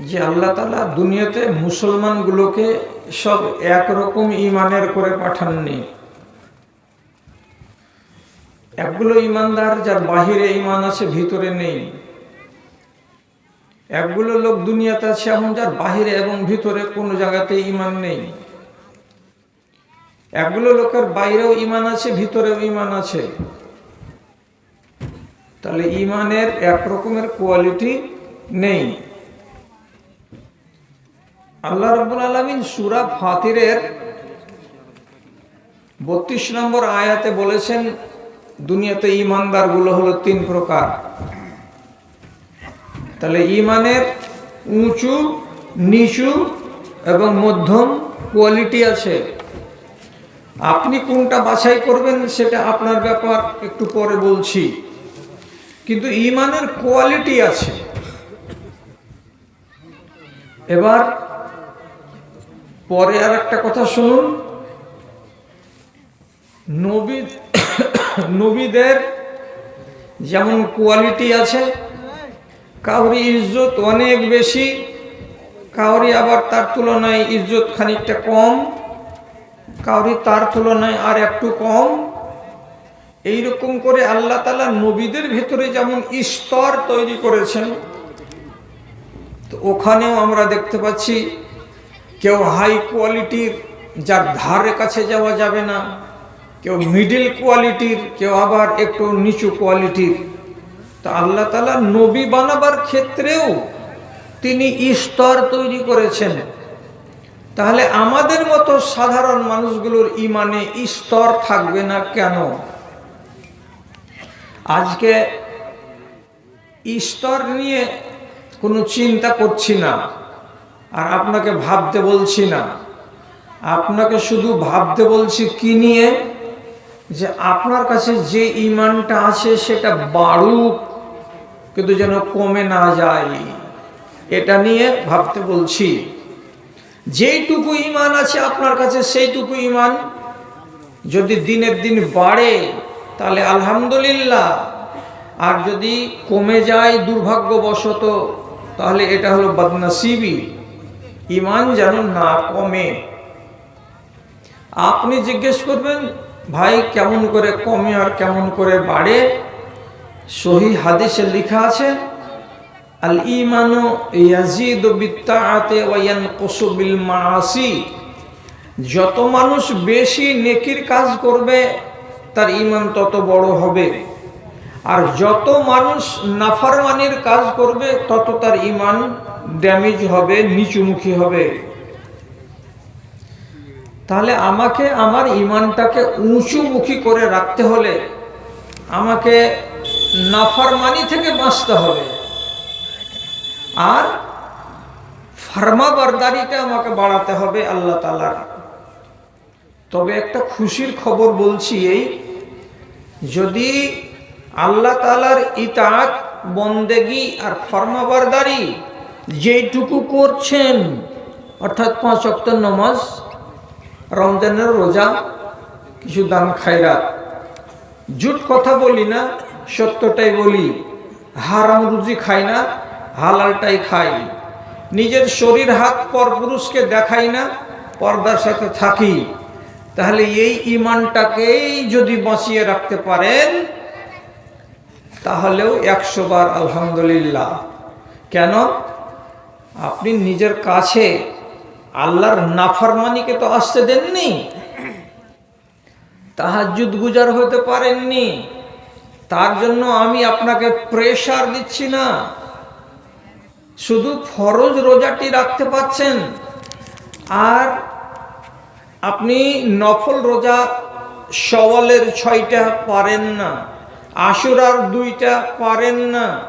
যে আল্লাহ তালা দুনিয়াতে মুসলমানগুলোকে সব একরকম ইমানের করে পাঠাননি। একগুলো ইমানদার যার বাহিরে ইমান আছে, ভিতরে নেই। একগুলো লোক দুনিয়াতে আছে এমন যার বাহিরে এবং ভিতরে কোনো জায়গাতে ইমান নেই। একগুলো লোকের বাইরেও ইমান আছে, ভিতরেও ইমান আছে। তাহলে ইমানের এক রকমের কোয়ালিটি নেই। আল্লাহ রব্বুল আলমিন সুরা ফাতিরের বত্রিশ নম্বর আয়াতে বলেছেন, দুনিয়াতে ইমানদারগুলো হলো তিন প্রকার। তাহলে ইমানের উঁচু, নিচু এবং মধ্যম কোয়ালিটি আছে। আপনি কোনটা বাছাই করবেন সেটা আপনার ব্যাপার, একটু পরে বলছি। কিন্তু ইমানের কোয়ালিটি আছে। এবার পরে আর একটা কথা শুনুন। নবী, নবীদের যেমন কোয়ালিটি আছে, কাউরি ইজ্জত অনেক বেশি, কাউরি আবার তার তুলনায় ইজ্জত খানিকটা কম, কাউরি তার তুলনায় আর একটু কম। এই রকম করে আল্লাহ তালা নবীদের ভেতরে যেমন স্তর তৈরি করেছেন, তো ওখানেও আমরা দেখতে পাচ্ছি কেউ হাই কোয়ালিটির যার ধারে কাছে যাওয়া যাবে না, কেউ মিডিল কোয়ালিটির, কেউ আবার একটু নিচু কোয়ালিটির। তা আল্লাহ তালা নবী বানাবার ক্ষেত্রেও তিনি স্তর তৈরি করেছেন। তাহলে আমাদের মতো সাধারণ মানুষগুলোর ইমানে স্তর থাকবে না কেন? আজকে স্তর নিয়ে কোনো চিন্তা করছি না। আর আপনাকে ভাবতে বলছি না। আপনাকে শুধু ভাবতে বলছি কি নিয়ে? যে আপনার কাছে যে ইমানটা আছে সেটা বাড়ুক, কিন্তু যেন কমে না যায়। এটা নিয়ে ভাবতে বলছি। যেইটুকু ইমান আছে আপনার কাছে, সেইটুকু ইমান যদি দিনের দিন বাড়ে, তাহলে আলহামদুলিল্লাহ। আর যদি কমে যায় দুর্ভাগ্যবশত, তাহলে এটা হলো বদনসিবি। ইমান যেন না কমে। আপনি জিজ্ঞেস করবেন, ভাই, কেমন করে কমে আর কেমন করে বাড়ে? সহি হাদিসে লেখা আছে আল ইমানু ইয়াজিদ বিত্তাআতে ওয়া ইয়ানকুসু বিল মাআসি যত মানুষ বেশি নেকির কাজ করবে, তার ইমান তত বড় হবে। আর যত মানুষ নাফারমানির কাজ করবে, তত তার ইমান ড্যামেজ হবে, নিচুমুখী হবে। তাহলে আমাকে আমার ইমানটাকে উঁচুমুখী করে রাখতে হলে আমাকে নাফারমানি থেকে বাঁচতে হবে। আর ফার্মাবারদারিটা আমাকে বাড়াতে হবে আল্লাহ তালার তবে একটা খুশির খবর বলছি এই, যদি আল্লাহ তালার ইতাত বন্দেগি আর ফর্মাবারদারি যেটুকু করছেন, অর্থাৎ পাঁচ অক্ট নমাজ, রমজানের রোজা, কিছু দান খায়রাত। জুট কথা বলি না, সত্যটাই বলি, হারাম রুজি খাই না, হালালটাই খাই। নিজের শরীর হাত পর পুরুষকে দেখাই না, পর্দার সাথে থাকি। তাহলে এই ইমানটাকেই যদি বাঁচিয়ে রাখতে পারেন, তাহলেও একশো বার আলহামদুলিল্লাহ। কেন? আপনি নিজের কাছে আল্লাহর নাফরমানিকে তো আসতে দেননি। তাহাজুদ গুজার হতে পারেননি। তার জন্য আমি আপনাকে প্রেশার দিচ্ছি না। শুধু ফরজ রোজাটি রাখতে পাচ্ছেন। আর আপনি নফল রোজা সওয়ালের ছয়টা পারেন না, আশুরার দুইটা পারেন না।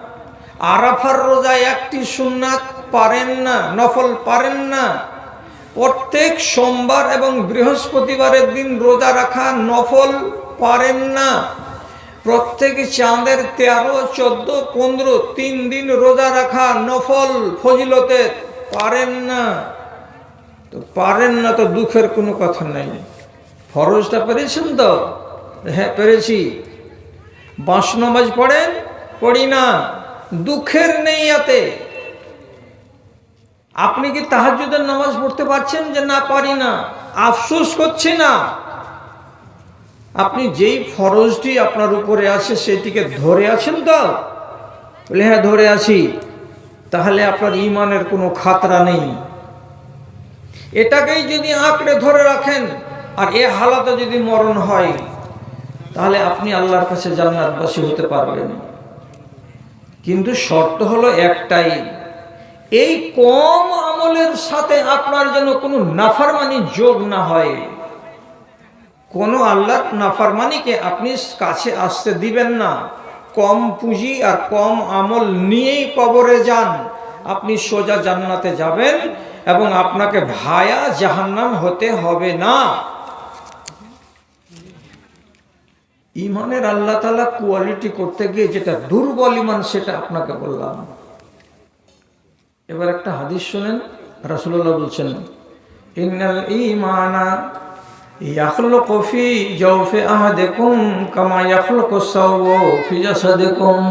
আরাফার রোজা একটি সুন্নাত পারেন না, নফল পারেন না। প্রত্যেক সোমবার এবং বৃহস্পতিবারের দিন রোজা রাখা নফল পারেন না। প্রত্যেক চাঁদের তেরো, চোদ্দ, পনেরো, তিন দিন রোজা রাখা নফল ফজিলতে পারেন না। তো পারেন না তো দুঃখের কোনো কথা নেই। ফরজটা পেরেছেন তো? হ্যাঁ পেরেছি। বাঁশ নমাজ পড়েন, পড়ি না। দুঃখের নেই এতে আপনি কি তাহাজ্জুদের নামাজ পড়তে পারছেন যে না পারি না? আফসোস করছি না। আপনি যেই ফরজটি আপনার উপরে আছে সেটিকে ধরে আছেন তো? বলে হ্যাঁ ধরে আছি। তাহলে আপনার ইমানের কোনো খাতরা নেই। এটাকেই যদি আঁকড়ে ধরে রাখেন, আর এ হালাতে যদি মরণ হয়, তাহলে আপনি আল্লাহর কাছে জান্নাতবাসী হতে পারবেন। কিন্তু শর্ত হলো একটাই এই কম আমলের সাথে আপনার যেন কোনো নাফারমানি যোগ না হয়। কোনো আল্লাহর নাফারমানিকে আপনি কাছে আসতে দিবেন না। কম পুঁজি আর কম আমল নিয়েই কবরে যান। আপনি সোজা জান্নাতে যাবেন এবং আপনাকে ভায়া জাহান্নাম হতে হবে না। ইমানের আল্লাহ তালা কোয়ালিটি করতে গিয়ে যেটা দুর্বল ইমান, সেটা আপনাকে বললাম। এবার একটা হাদিস শোনেন রাসুল্লাহ বলছেন, ইন্নাল ইমানা ইয়াখলুকু ফি জাওফি আহাদিকুম কামা ইয়াখলুকু সাওবু ফি জাসাদিকুম।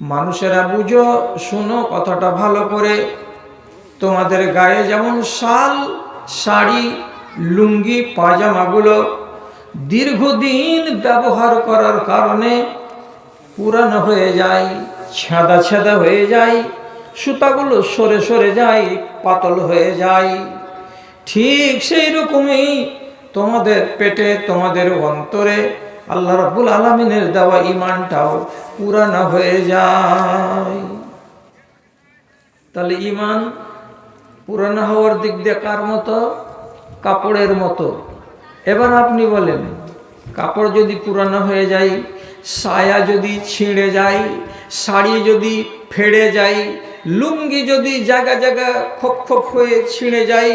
মানুষেরা বুঝো, শুনো, কথাটা ভালো করে। তোমাদের গায়ে যেমন শাল, শাড়ি, লুঙ্গি, পাজামাগুলো দীর্ঘদিন ব্যবহার করার কারণে পুরানো হয়ে যায়, ছেঁদা ছেঁদা হয়ে যায় সুতাগুলো সরে সরে যায়, পাতল হয়ে যায়। ঠিক সেই রকমই তোমাদের পেটে, তোমাদের অন্তরে আল্লাহ রাব্বুল আলমিনের দেওয়া ইমানটাও পুরানো হয়ে যায়। তাহলে ইমান পুরানো হওয়ার দিক দিয়ে কার মতো? কাপড়ের মতো। এবার আপনি বলেন, কাপড় যদি পুরানো হয়ে যায় সায়া যদি ছিঁড়ে যায়, শাড়ি যদি ফেড়ে যায় লুঙ্গি যদি জায়গা জায়গা খোপ খোপ হয়ে ছিঁড়ে যায়,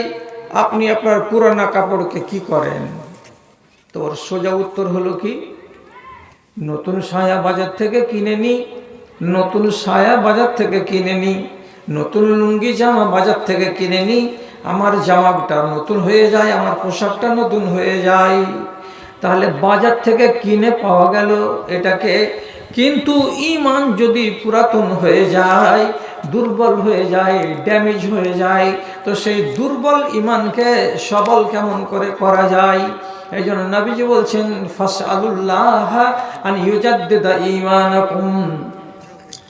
আপনি আপনার পুরানা কাপড়কে কি করেন? তো ওর সোজা উত্তর হলো কি? নতুন সায়া বাজার থেকে কিনে নি, নতুন সায়া বাজার থেকে কিনে নি, নতুন লুঙ্গি জামা বাজার থেকে কিনে নি, আমার জামাটা নতুন হয়ে যায়, আমার পোশাকটা নতুন হয়ে যায়। তাহলে বাজার থেকে কিনে পাওয়া গেল এটাকে, কিন্তু ইমান যদি পুরাতন হয়ে যায় দুর্বল হয়ে যায় ড্যামেজ হয়ে যায়। তো সেই দুর্বল ইমানকে সবল কেমন করে করা যায়? এই জন্য নাবিজি বলছেন ফাস আলুল্লাহ আন ইউজাদ্দিদা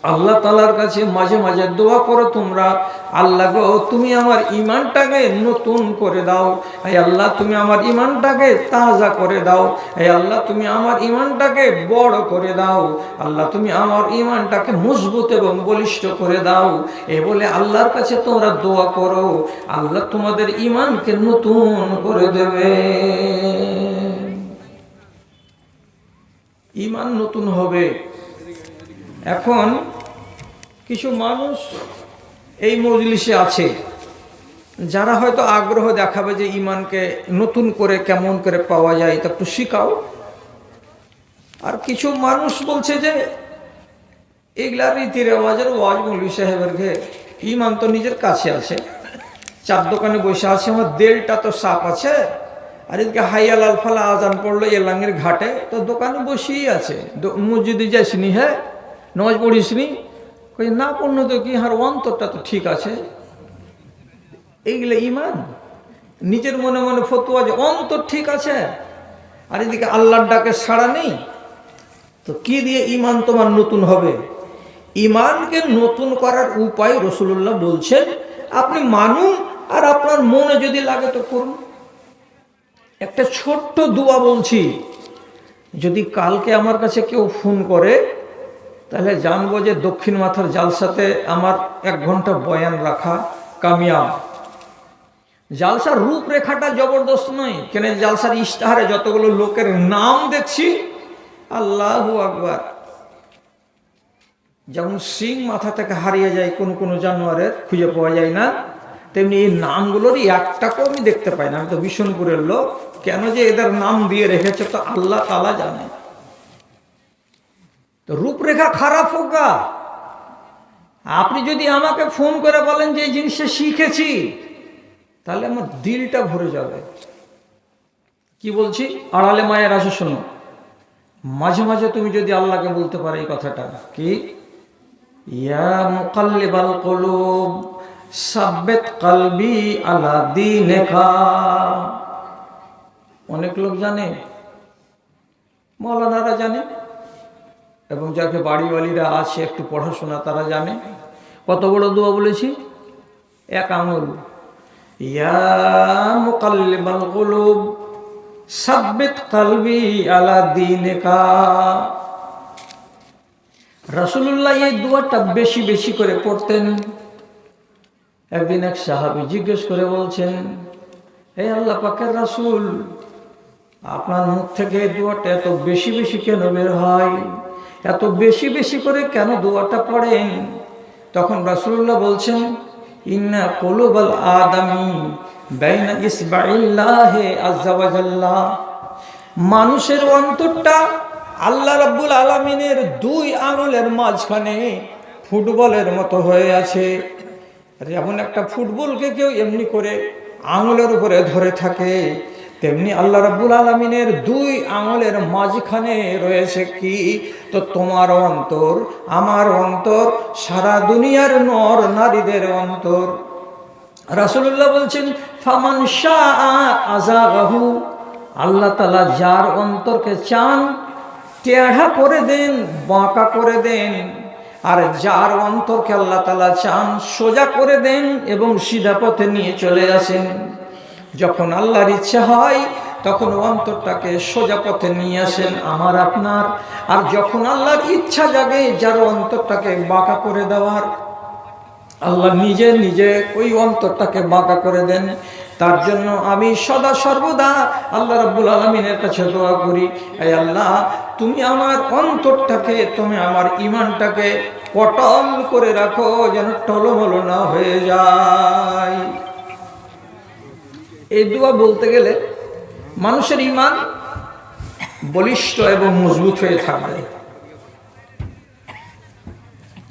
আল্লাহ তালার কাছে মাঝে মাঝে দোয়া করো তোমরা। আল্লাহ গো, তুমি আমার ইমানটাকে নতুন করে দাও। এই আল্লাহ, তুমি আমার ইমানটাকে তাজা করে দাও। এই আল্লাহ, তুমি আমার ইমানটাকে বড় করে দাও। আল্লাহ, তুমি আমার ইমানটাকে মজবুত এবং বলিষ্ঠ করে দাও। এ বলে আল্লাহর কাছে তোমরা দোয়া করো। আল্লাহ তোমাদের ইমানকে নতুন করে দেবে। ইমান নতুন হবে। এখন কিছু মানুষ এই মজলিসে আছে। যারা হয়তো আগ্রহ দেখাবে যে ইমানকে নতুন করে কেমন করে পাওয়া যায় তা একটু শিখাও। আর কিছু মানুষ বলছে যে, এগুলা রীতি রেওয়াজের ওয়াজ মৌলী সাহেবের ঘে ইমান তো নিজের কাছে আছে। চার দোকানে বসে আছে, আমার দেলটা তো সাপ আছে। আর এদিকে হাইয়াল আলফালা আজান পড়ল এলাঙ্গের ঘাটে, তো দোকানে বসেই আছে। মসজিদে যাইসনি হ্যাঁ? নামাজ পড়িসনি? কই, না পড়ল তো কি হার অন্তরটা তো ঠিক আছে? এইগুলো ইমান নিজের মনে মনে ফতুয়া যে অন্তর ঠিক আছে, আর এদিকে আল্লাহর ডাকে সাড়া নেই, তো কি দিয়ে ইমান তোমার নতুন হবে? ইমানকে নতুন করার উপায় রসুল্লাহ বলছেন, আপনি মানুন আর আপনার মনে যদি লাগে তো করুন। একটা ছোট্ট দোয়া বলছি, যদি কালকে আমার কাছে কেউ ফোন করে তাহলে জানব যে দক্ষিণ মাথার জালসাতে আমার এক ঘণ্টা বয়ান রাখা কামিয়াব। জালসার রূপরেখাটা জবরদস্ত নয়, কেন জালসার ইশতাহারে যতগুলো লোকের নাম দেখছি, আল্লাহ আকবার। যেমন সিং মাথা থেকে হারিয়ে যায় কোন কোন জানোয়ারের, খুঁজে পাওয়া যায় না, তেমনি এই নামগুলোরই একটাকেও আমি দেখতে পাই না। আমি তো বিষ্ণুপুরের লোক, কেন যে এদের নাম দিয়ে রেখেছে তো আল্লাহ তালা জানে। তো রূপরেখা খারাপ হোক আপনি যদি আমাকে ফোন করে বলেন যে এই জিনিসটা শিখেছি, তাহলে আমার দিলটা ভরে যাবে। কি বলছি? আড়ালে মায়ের আসে শোনো। মাঝে মাঝে তুমি যদি আল্লাহকে বলতে পারো এই কথাটা, কি? ইয়া মুকাল্লিবাল কলুব, সাব্বেত কালবি আলা দিনেকা। অনেক লোক জানে, মৌলানারা জানে। এবং যাকে বাড়িওয়ালিরা আছে একটু পড়াশোনা তারা জানে। কত বড় দোয়া বলেছি? এক আঙুল ইয়া মুকাল্লিবাল কুলুব, সাব্বিত কালবি আলা দিনেকা। রাসূলুল্লাহ এই দোয়াটা বেশি বেশি করে পড়তেন। একদিন এক সাহাবী জিজ্ঞেস করে বলছেন হে আল্লাহ পাকের রাসূল, আপনার মুখ থেকে এই দোয়াটা এত বেশি বেশি কেন বের হয়? এত বেশি বেশি করে কেন দোয়াটা পড়েন? তখন রাসূলুল্লাহ বলছেন, ইন্না কলুবাল আদামি মানুষের অন্তরটা আল্লাহ রাব্বুল আলামিনের দুই আঙুলের মাঝখানে ফুটবলের মতো হয়ে আছে। যেমন একটা ফুটবলকে কেউ এমনি করে আঙুলের উপরে ধরে থাকে, তেমনি আল্লাহ রাব্বুল আলমিনের দুই আঙুলের মাঝখানে রয়েছে কি? তো তোমার অন্তর, আমার অন্তর, সারা দুনিয়ার নর নারীদের অন্তর। রাসূলুল্লাহ বলছেন, ফামান আজাগাহু আল্লাহ তালা যার অন্তরকে চান টেढ़া করে দেন, বাঁকা করে দেন। আর যার অন্তরকে আল্লাহ তালা চান, সোজা করে দেন এবং সিধা পথে নিয়ে চলে আসেন। যখন আল্লাহর ইচ্ছা হয় তখন অন্তরটাকে সোজা পথে নিয়ে আসেন আমার আপনার। আর যখন আল্লাহর ইচ্ছা জাগে, যার অন্তরটাকে বাঁকা করে দেওয়ার, আল্লাহ নিজে নিজে ওই অন্তরটাকে বাঁকা করে দেন। তার জন্য আমি সদা সর্বদা আল্লাহ রাব্বুল আলমিনের কাছে দোয়া করি এই আল্লাহ, তুমি আমার অন্তরটাকে, তুমি আমার ইমানটাকে পটল করে রাখো, যেন টলমল না হয়ে যায়। এই দোয়া বলতে গেলে মানুষের ইমান বলিষ্ঠ এবং মজবুত হয়ে থাকবে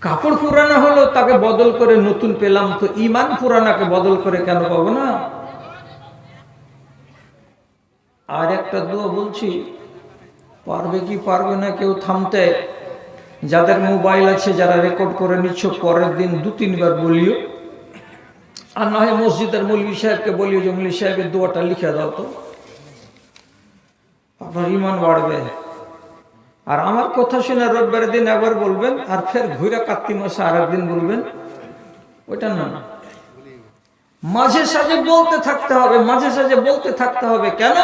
কাপড় পুরানা হলো তাকে বদল করে নতুন পেলাম তো ইমান পুরানাকে বদল করে কেন পাবো না? আর একটা দোয়া বলছি, পারবে কি পারবে না কেউ থামতে? যাদের মোবাইল আছে যারা রেকর্ড করে নিচ্ছ, পরের দিন দু তিনবার বলিও। আর না হয় মসজিদের মৌলী সাহেবকে বলিও যে সাহেবের দোয়াটা লিখে দাও তো। আপনার ইমান বাড়বে। আর আমার কথা শুনে রোববারের দিন একবার বলবেন, আর ফের ঘুরে কার্তিক মাসে আর একদিন বলবেন, ওইটা না মাঝে সাঝে বলতে থাকতে হবে, মাঝে সাঝে বলতে থাকতে হবে, কেন?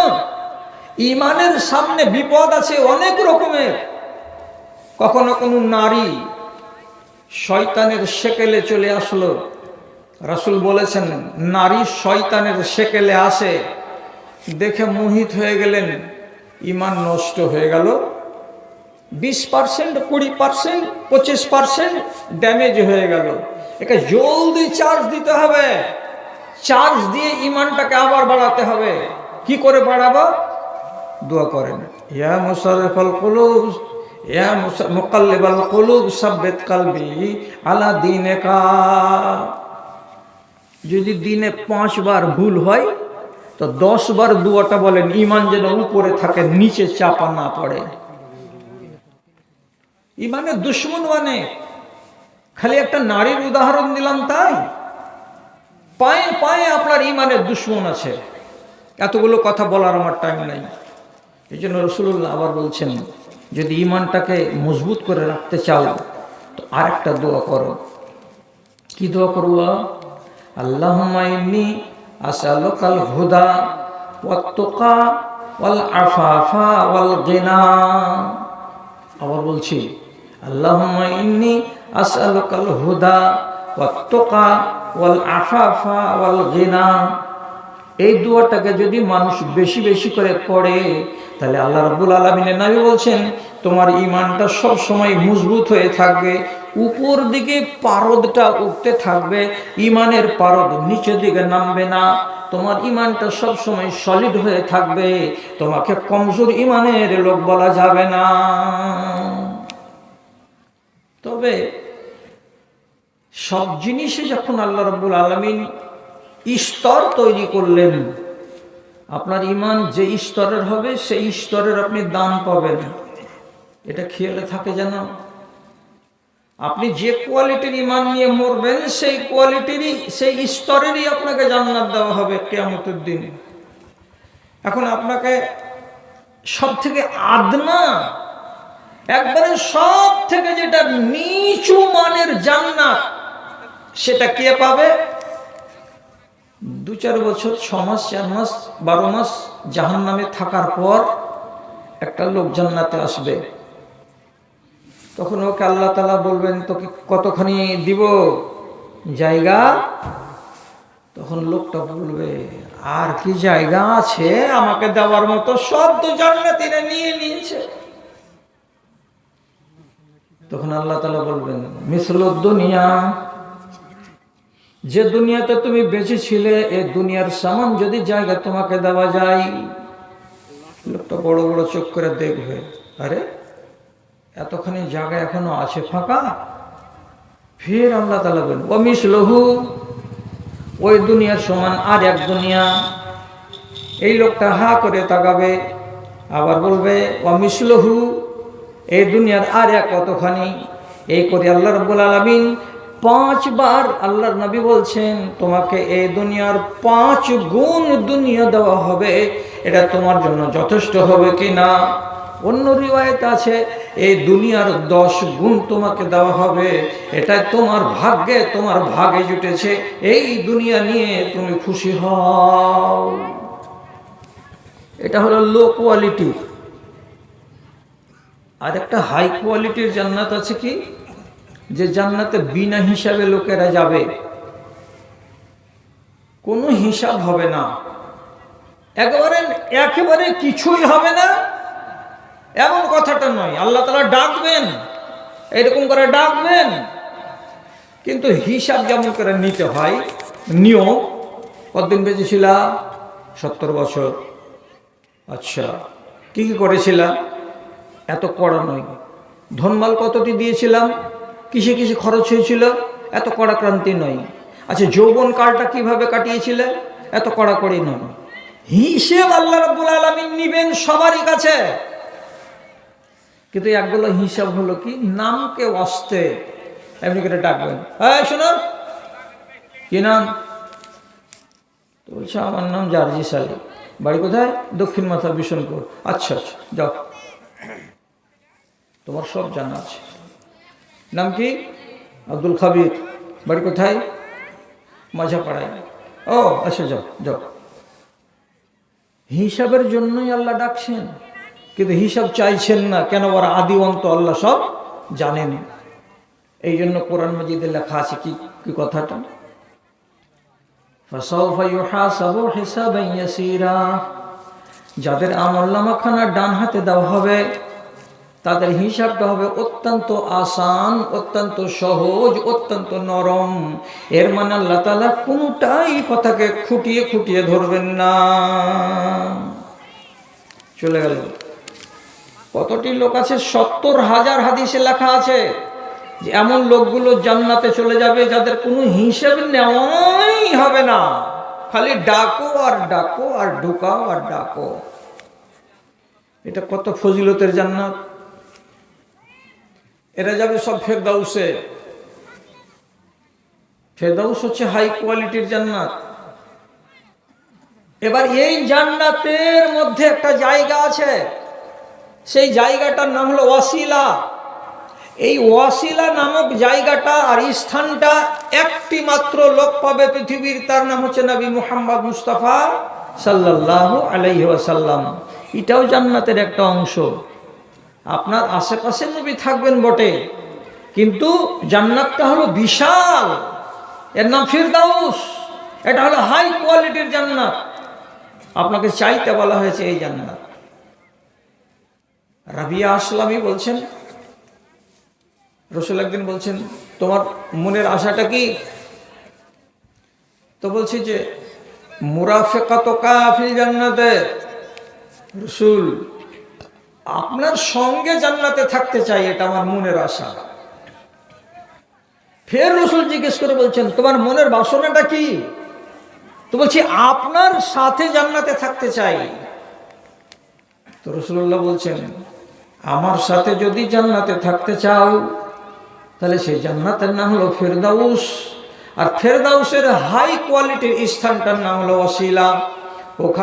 ইমানের সামনে বিপদ আছে অনেক রকমের। কখনো কোনো নারী শয়তানের সেকেলে চলে আসলো। রাসুল বলেছেন, নারী শয়তানের সেকেলে আসে, দেখে মোহিত হয়ে গেলেন। ইমান নষ্ট হয়ে গেল। বিশ পার্সেন্ট, কুড়ি পার্সেন্ট, পঁচিশ পার্সেন্ট ড্যামেজ হয়ে গেল। একে জলদি চার্জ দিতে হবে। চার্জ দিয়ে ইমানটাকে আবার বাড়াতে হবে। কি করে বাড়াবো? দোয়া করেন। ইয়া মুসারফল কুলুব, ইয়া মুকাল্লিবাল কুলুব, সাব্বিত কালবি আলা দিনেকা। যদি দিনে পাঁচবার ভুল হয় তো দশ বার দুয়াটা বলেন ইমান যেন উপরে থাকে, নিচে চাপা না পড়ে। ইমানের দুশ্মন মানে খালি একটা নারীর উদাহরণ দিলাম তাই। পায়ে পায়ে আপনার ইমানের দুশ্মন আছে। এতগুলো কথা বলার আমার টাইম নাই। এই জন্য রসুল্লাহ আবার বলছেন, যদি ইমানটাকে মজবুত করে রাখতে চাও, তো আর একটা দোয়া করো। কি দোয়া করব? আল্লাহ ওয়াত্তুকা ওয়াল আফাফা ওয়াল গিনা। আবার বলছি আসআলুকাল হুদা ওয়াত্তুকা ওয়াল আফাফা ওয়াল গিনা। এই দুয়াটাকে যদি মানুষ বেশি বেশি করে পড়ে, তাহলে আল্লাহ রাব্বুল আলামিনের নবী বলছেন, তোমার ইমানটা সব সময় মজবুত হয়ে থাকবে উপর দিকে পারদটা উঠতে থাকবে, ইমানের পারদ নিচের দিকে নামবে না। তোমার ইমানটা সব সময় সলিড হয়ে থাকবে, তোমাকে কমজোর ইমানের লোক বলা যাবে না। তবে সব জিনিসে যখন আল্লাহ রব্বুল আলমিন স্তর তৈরি করলেন, আপনার ইমান যে স্তরের হবে, সেই স্তরের আপনি দান পাবেন। এটা খেয়ালে থাকে যেন আপনি যে কোয়ালিটির ইমান নিয়ে মরবেন, সেই কোয়ালিটিরই সেই স্তরেরই আপনাকে জান্নাত দেওয়া হবে কেয়ামতের দিন। এখন আপনাকে সব থেকে আদনা, একবারে সব থেকে যেটা নিচু মানের জান্নাত, সেটা কে পাবে? দু চার বছর ছ মাস চার মাস বারো মাস জাহান নামে থাকার পর একটা লোক জান্নাতে আসবে। তখন ওকে আল্লাহ তালা বলবেন, তোকে কতখানি দিব? জায়গা? তখন লোকটা বলবে, আর কি জায়গা আছে আমাকে দেওয়ার মতো? সব তো জান্নাতিরা নিয়ে নিয়েছে। তখন আল্লাহ তালা বলবেন, মিসল দুনিয়া, যে দুনিয়াতে তুমি বেঁচে ছিলে এ দুনিয়ার সামান যদি জায়গা তোমাকে দেওয়া যায়? লোকটা বড় বড় চোখ করে দেখবে, আরে এতখানি জায়গা এখনও আছে ফাঁকা। ফের আল্লাহ তালা বলেন ও মিসলহু। ওই দুনিয়ার সমান আর এক দুনিয়া। এই লোকটা হা করে তাকাবে, আবার বলবে ও মিসলহু। এই দুনিয়ার আর এক কতখানি? এই করে আল্লাহ রব্বুল আলমিন পাঁচবার আল্লাহর নবী বলছেন, তোমাকে এই দুনিয়ার পাঁচ গুণ দুনিয়া দেওয়া হবে। এটা তোমার জন্য যথেষ্ট হবে কি না? অন্য রিওয়ায়ত আছে এই দুনিয়ার দশ গুণ তোমাকে দেওয়া হবে। এটা তোমার ভাগ্যে, তোমার ভাগে জুটেছে। এই দুনিয়া নিয়ে তুমি খুশি হও। এটা হলো লো কোয়ালিটি। আর একটা হাই কোয়ালিটির জান্নাত আছে কি? যে জান্নাতে বিনা হিসাবে লোকেরা যাবে। কোনো হিসাব হবে না। একেবারে একেবারে কিছুই হবে না। এমন কথাটা নয়। আল্লাহ তালা ডাকবেন, এরকম করে ডাকবেন। কিন্তু হিসাব যেমন করে নিতে হয়, নিয়ম কতদিন বেঁচেছিল? সত্তর বছর। আচ্ছা কি কি করেছিলাম এত কড়া নয়। ধনমাল কতটি দিয়েছিলাম? কিসে কিসে খরচ হয়েছিল? এত কড়াক্রান্তি নয়। আচ্ছা যৌবন কালটা কীভাবে কাটিয়েছিলে? এত কড়াকড়ি নয়। হিসেব আল্লাহ রাব্বুল আলামিন নিবেন সবারই কাছে। কিন্তু একগুলো হিসাব হলো কি? নামকে অস্তে। এমনি করে ডাকবেন। হ্যাঁ শোনো। কি নাম? বলছে, আমার নাম জার্জিস আলী বাড়ি কোথায়? দক্ষিণ মাথা বিশনপুর আচ্ছা আচ্ছা যাও। তোমার সব জানা আছে। নাম কি? আব্দুল খাবির। বাড়ি কোথায়? মাঝাপাড়ায়। ও আচ্ছা যাও যাও। হিসাবের জন্যই আল্লাহ ডাকছেন। কিন্তু হিসাব চাইছেন না, কেন ওরা আদি অন্ত আল্লাহ সব জানেন? এই জন্য কোরআন মজিদে লেখা আছে কি কি কথাটা? যাদের আমল নামাখানা ডান হাতে দেওয়া হবে, তাদের হিসাবটা হবে অত্যন্ত আসান, অত্যন্ত সহজ, অত্যন্ত নরম। এর মানে আল্লাহ তালা কোনোটাই কথাকে খুঁটিয়ে খুঁটিয়ে ধরবেন না। চলে গেল। কতটি লোক আছে? সত্তর হাজার হাদিসে লেখা আছে যে এমন লোকগুলো জান্নাতে চলে যাবে যাদের কোনো হিসেব নেওয়াই হবে না। খালি ডাকো আর ডাকো আর ঢুকাও আর ডাকো। এটা কত ফজিলতের জান্নাত। এরা যাবে সব ফেরদাউসে। ফেরদাউস হচ্ছে হাই কোয়ালিটির জান্নাত। এবার এই জান্নাতের মধ্যে একটা জায়গা আছে। জায়গাটার নাম হলো ওয়াসিলা। এই ওয়াসিলা নামক জায়গাটা আর স্থানটা একটি মাত্র লোক পাবে পৃথিবীর, তার নাম হচ্ছে নবী মুহাম্মদ মুস্তাফা সাল্লাহ আলাইহি ওয়াসাল্লাম। এটাও জান্নাতের একটা অংশ। আপনার আশেপাশে নবী থাকবেন বটে, কিন্তু জান্নাতটা হলো বিশাল। এর নাম ফিরদাউস। এটা হলো হাই কোয়ালিটির জান্নাত। আপনাকে চাইতে বলা হয়েছে এই জান্নাত। রাবিয়া আসলামই বলছেন, রসুল একদিন বলছেন, তোমার মনের আশাটা কি? তো বলছি যে মুরাফেকা তো কাফিল জান্নাতে। রসুল, আপনার সঙ্গে জান্নাতে থাকতে চাই, এটা আমার মনের আশা। ফের রসুল জিজ্ঞেস করে বলছেন, তোমার মনের বাসনাটা কি? তো বলছি, আপনার সাথে জান্নাতে থাকতে চাই। তো রসুল্লাহ বলছেন আমার সাথে যদি জান্নাতে থাকতে চাও, তাহলে সেই জান্নাতের নাম হলো ফেরদাউস। আর ফেরদাউসের হাই কোয়ালিটির স্থানটার নাম হলো অশিলা। ওখানে